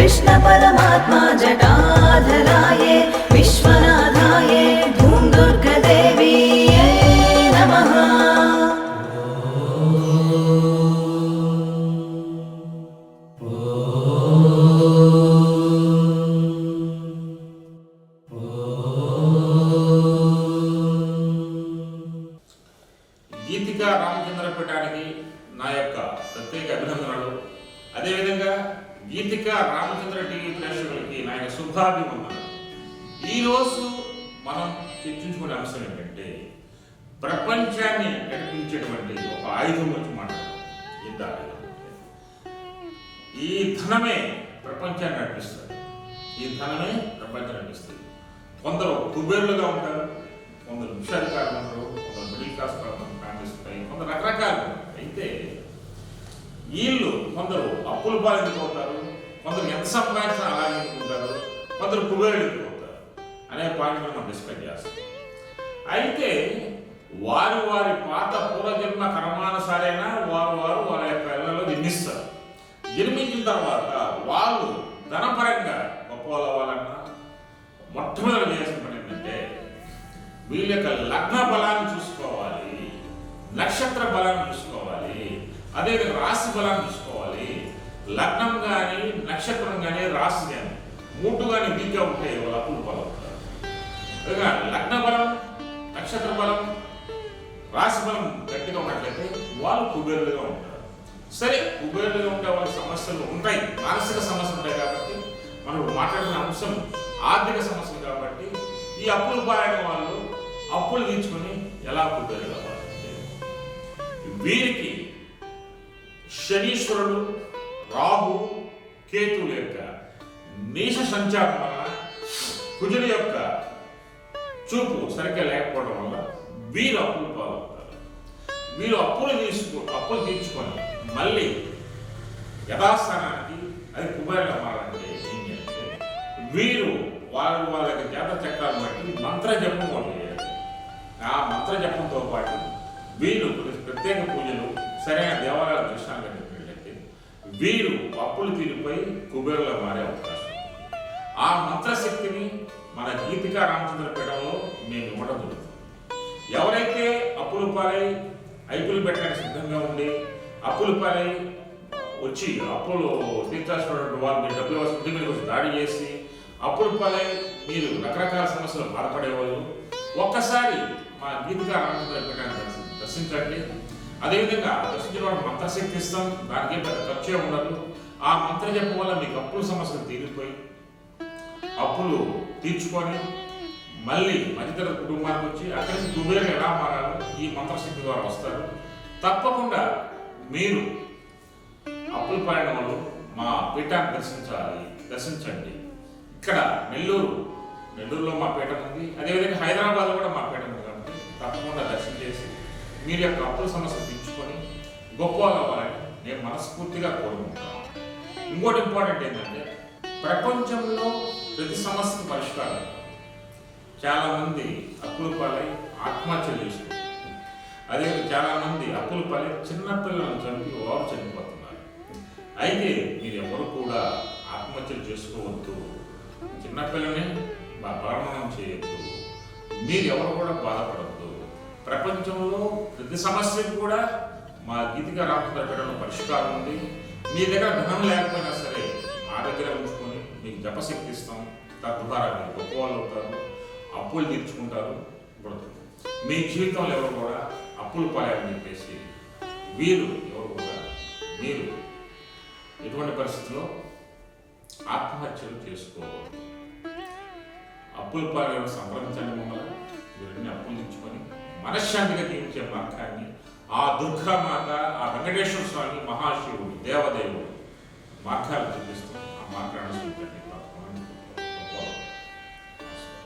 जटात्मा जटाधराय विश्वनाथाय धूमदुर्गदेवीयै नमः గీతిక రామచంద్ర పీఠానికి నా యొక్క ప్రత్యేక అభినందనలు అదేవిధంగా గీతిక రామచంద్ర టీవీ ప్రేక్షకులకి నా యొక్క శుభాభివందనలు. ఈరోజు మనం చర్చించుకునే అంశం ఏంటంటే ప్రపంచాన్ని నడిపించేటువంటి ఒక ఆయుధం వచ్చి మాట్లాడాలి యుద్ధ ఆయుధం. ఈ ధనమే ప్రపంచాన్ని నడిపిస్తుంది. ఈ ధనమే ప్రపంచాన్ని నడిపిస్తుంది. కొందరు కుబేరులుగా ఉంటారు కొందరు విషయాధికారులు ఉంటారు కొందరు మిడిల్ క్లాస్ ఫ్యామిలీస్ ఉంటాయి కొందరు రకరకాలు అయితే వీళ్ళు కొందరు అప్పుల బాధితులవుతారు కొందరు ఎంత సంపాదించినా అలాగే ఉంటారు కొందరు కుబేరులు అనే పాయింట్ మనం డిస్కస్ చేస్తాం. అయితే వారి వారి పాత పూర్వజన్మ కర్మానుసారైనా? వారు వారు వాళ్ళ యొక్క ఇళ్ళలో జన్మిస్తారు. జన్మించిన తర్వాత వాళ్ళు ధనపరంగా గొప్ప అవ్వాలన్నా మొట్టమొదటి చేసిన పని ఏంటంటే వీళ్ళ యొక్క లగ్న బలాన్ని చూసుకోవాలి నక్షత్ర బలాన్ని చూసుకోవాలి అదేవిధంగా రాశి బలాన్ని చూసుకోవాలి. లగ్నం కానీ నక్షత్రం కానీ రాశి కానీ మూటు కానీ వీక్గా ఉంటే వాళ్ళ అప్పుల బలం లగ్న బలం నక్షత్ర బలం రాశి బలం గట్టిగా ఉన్నట్లయితే వాళ్ళు కుబేరులుగా ఉంటారు. సరే కుబేరులుగా ఉండే వాళ్ళ సమస్యలు ఉంటాయి. మానసిక సమస్యలు ఉంటాయి కాబట్టి మనం ఇప్పుడు మాట్లాడిన అంశం ఆర్థిక సమస్యలు కాబట్టి ఈ అప్పులు పాడిన వాళ్ళు అప్పులు తీర్చుకొని ఎలా కుబేరులు వీరికి శనీశ్వరుడు రాహు కేతువుల యొక్క నీచ సంచారం వలన కుజుడి యొక్క చూపు సరిగ్గా లేకపోవడం వల్ల వీరు అప్పులు పాలవుతారు. వీరు అప్పులు తీసుకో అప్పులు తీర్చుకొని మళ్ళీ యథాస్థానానికి అది కుబేరుగా మారాలంటే ఏం చేయాలంటే వీరు వారు వాళ్ళ యొక్క జాతర చక్రాలు బట్టి మంత్ర జపం వాళ్ళు చేయాలి. ఆ మంత్ర జపంతో పాటు వీళ్ళు ప్రత్యేక పూజలు సరైన దేవాలయాల దర్శనాలు వీరు అప్పులు తీరుపై కుబేరుగా మారే అవకాశం. ఆ మంత్రశక్తిని మన గీతికా రామచంద్ర పీఠంలో మేము ఇవ్వడం జరుగుతుంది. ఎవరైతే అప్పులు పాలై ఐపులు పెట్టడానికి సిద్ధంగా ఉండి అప్పులు పాలై వచ్చి అప్పులు తీర్చాల్సినటువంటి వాళ్ళు డబ్బులు వస్తే మీద వచ్చి దాడి చేసి అప్పులు పాలై మీరు రకరకాల సమస్యలు బాధపడేవాళ్ళు ఒక్కసారి మా గీతికా రామచంద్ర పీఠాన్ని దర్శించండి. అదేవిధంగా దర్శించిన మంత్రశక్తి ఇస్తాం దానికి పెద్ద ఖర్చే ఉండదు. ఆ మంత్ర జపం వల్ల మీకు అప్పుల సమస్యలు తీరిపోయి అప్పులు తీర్చుకొని మళ్ళీ మధ్యతరగతి కుటుంబానికి వచ్చి అక్కడి నుంచి దుబేరు ఎలా మారాలో ఈ మంత్రశక్తి ద్వారా వస్తారు. తప్పకుండా మీరు అప్పులు పాడిన వాళ్ళు మా పీఠాన్ని దర్శించాలి దర్శించండి. ఇక్కడ నెల్లూరు నెల్లూరులో మా పీఠం ఉంది. అదేవిధంగా హైదరాబాద్లో కూడా మా పీఠం ఉంది కాబట్టి తప్పకుండా దర్శనం చేసి మీరు యొక్క అప్పుల సమస్య తెచ్చుకొని గొప్ప అవ్వాలని నేను మనస్ఫూర్తిగా కోరుకుంటాను ఇంకోటి ఇంపార్టెంట్ ఏంటంటే ప్రపంచంలో ప్రతి సమస్యకు పరిష్కారం చాలామంది అప్పుల పాలై ఆత్మహత్యలు చేసుకుంటారు అదే చాలామంది అప్పులు అప్పుల పాలై చిన్నపిల్లలను చంపి వారు చనిపోతున్నారు. అయితే మీరు ఎవరు కూడా ఆత్మహత్యలు చేసుకోవద్దు. చిన్నపిల్లని బలమనం చేయొద్దు. మీరు ఎవరు కూడా బాధపడద్దు. ప్రపంచంలో ప్రతి సమస్యకు కూడా మా గీతిక రామచంద్ర పరిష్కారం ఉంది. మీ దగ్గర ధనం లేకపోయినా సరే మా దగ్గర ఉంచుకొని మీకు జపశక్తి ఇస్తాం. తద్వారా మీరు గొప్ప వాళ్ళు అవుతారు. అప్పులు తీర్చుకుంటారు. బ్రతుకు మీ జీవితంలో ఎవరు కూడా అప్పులు పాలని చెప్పేసి వీరు ఎవరు కూడా మీరు ఎటువంటి పరిస్థితుల్లో ఆత్మహత్యలు చేసుకోవాలి అప్పులు పాలు సంప్రదించండి మమ్మల్ని. వీరన్నీ అప్పులు తెచ్చుకొని మనశ్శాంతిగా జీవించే మార్గాన్ని ఆ దుర్గామాత ఆ వెంకటేశ్వర స్వామి మహాశివుడు దేవదేవుడు మార్గాలు చూపిస్తూ ఆ మార్గాన్ని చూపించండి.